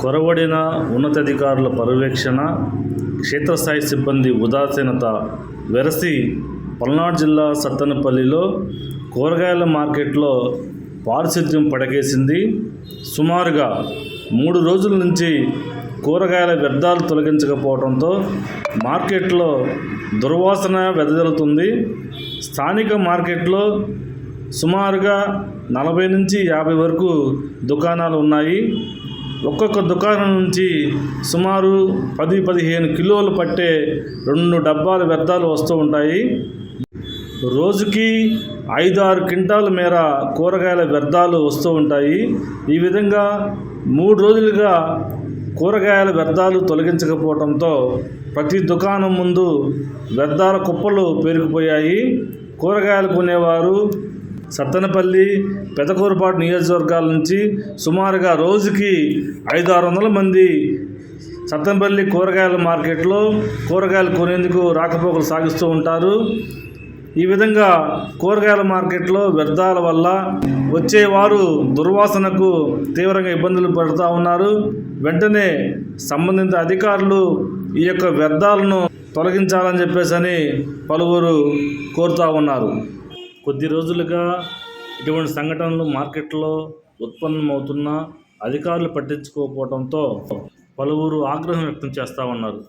కొరవడిన ఉన్నతాధికారుల పర్యవేక్షణ క్షేత్రస్థాయి సిబ్బంది ఉదాసీనత వెరసి పల్నాడు జిల్లా సత్తెనపల్లిలో కూరగాయల మార్కెట్లో పారిశుద్ధ్యం పడకేసింది. సుమారుగా మూడు రోజుల నుంచి కూరగాయల వ్యర్థాలు తొలగించకపోవడంతో మార్కెట్లో దుర్వాసన వెదజల్లుతుంది. స్థానిక మార్కెట్లో సుమారుగా నలభై నుంచి యాభై వరకు దుకాణాలు ఉన్నాయి. ఒక్కొక్క దుకాణం నుంచి సుమారు పది పదిహేను కిలోలు పట్టే రెండు డబ్బాల వ్యర్థాలు వస్తూ ఉంటాయి. రోజుకి ఐదు ఆరు క్వింటాల మేర కూరగాయల వ్యర్థాలు వస్తూ ఉంటాయి. ఈ విధంగా మూడు రోజులుగా కూరగాయల వ్యర్థాలు తొలగించకపోవడంతో ప్రతి దుకాణం ముందు వ్యర్థాల కుప్పలు పేరుకుపోయాయి. కూరగాయలు కొనేవారు సత్తెనపల్లి పెదకూరుపాటు నియోజకవర్గాల నుంచి సుమారుగా రోజుకి ఐదు ఆరు వందల మంది సత్తెనపల్లి కూరగాయల మార్కెట్లో కూరగాయలు కొనేందుకు రాకపోకలు సాగిస్తూ ఉంటారు. ఈ విధంగా కూరగాయల మార్కెట్లో వ్యర్థాల వల్ల వచ్చేవారు దుర్వాసనకు తీవ్రంగా ఇబ్బందులు పడుతూ ఉన్నారు. వెంటనే సంబంధిత అధికారులు ఈ యొక్క వ్యర్థాలను తొలగించాలని చెప్పేసి అని పలువురు కోరుతూ ఉన్నారు. కొద్ది రోజులుగా ఇటువంటి సంఘటనలు మార్కెట్లో ఉత్పన్నమవుతున్నా అధికారులు పట్టించుకోకపోవడంతో పలువురు ఆగ్రహం వ్యక్తం చేస్తూ ఉన్నారు.